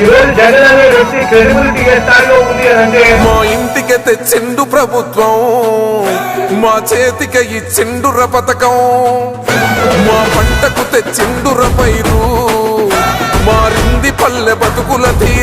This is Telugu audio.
ఈరోజు జగన్ అనే వ్యక్తి క్రెడిబిలిటీ స్థాయిలో ఉంది అని అంటే మా ఇంటికి తెచ్చిండు ప్రభుత్వం మా చేతికి ఇచ్చిండుర పథకం మా పంటకు తెచ్చిండుర పైరు మారింది పల్లె బతుకుల తీరు.